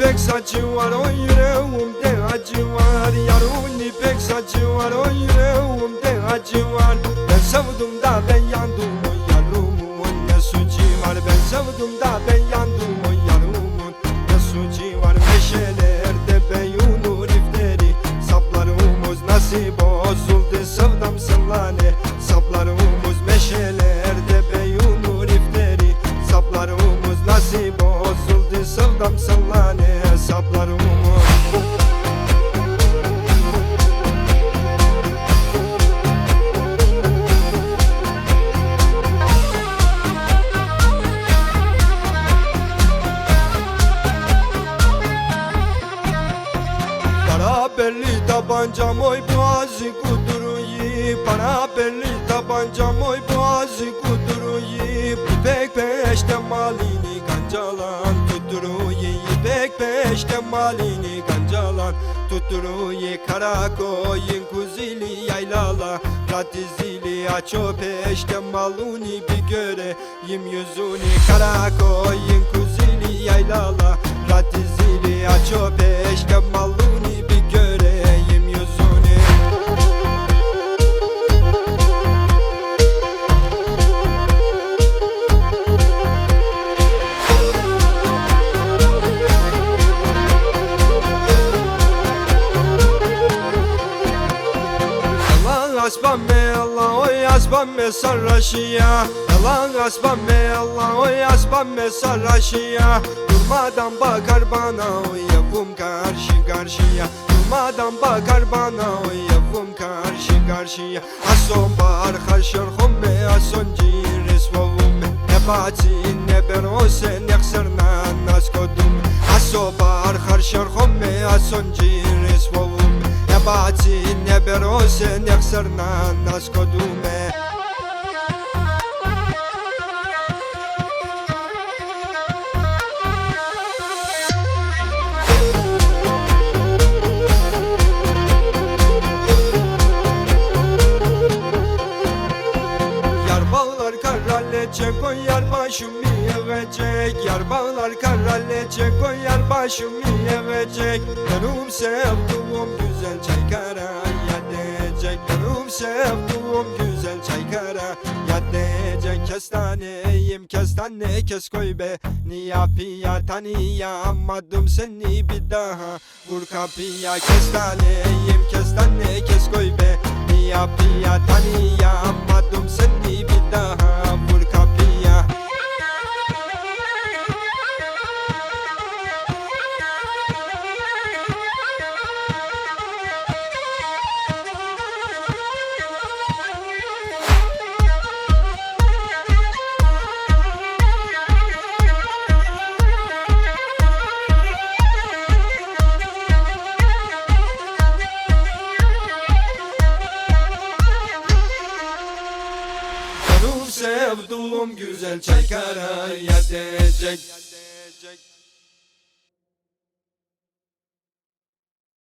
ipek saçı var o yüreğimde acı var Yarın ipek saçı var o yüreğimde acı var Ben sevdim da ben yandım o yarımın ne suçu var. Ben sevdim da ben yandım o yarımın ne suçu var. Meşelerde beyunur ifteri Saplarımız nasıl bozuldu sevdam sınlane Saplarımız meşelerde beyunur ifteri Saplarımız nasıl bozuldu sevdam sınlane belli tabancam oy boğazı kuduruyu Para belli tabancam oy boğazı kuduruyu İpek peşte malini kancalan tutturuyu İpek peşte malini kancalan tutturuyu Kara koyun kuzili yaylala Ratizili aço peşte maluni bir göre. Yim yüzünü kara koyun kuzili yaylala Ratizili aço peşte maluni Allah oy asbam me sarraşıya. Allah asbam me Allah oy asbam me sarraşıya. Durmadan bakar bana oy yapım karşı karşıya. Durmadan bakar bana oy yapım karşı karşıya. Ason bahar haşır humme ason ciris vavum Ne batin ne ben o sen yaksırna nas kodum Aso bahar haşır humme ason ciris ne baci ne berose ne ksarna nas kodume karalece koyar başımı yevecek Yar bağlar karalece koyar başımı yevecek Benim sevduğum güzel çaykara yedecek Benim sevduğum güzel çaykara yedecek Kestaneyim kestane kes koy be. Niyapiya tanıyamadım seni bir daha? Vur kapıya kestaneyim kestane kes koy be. Niyapiya tanıyamadım sevduğum güzel çaykara yedecek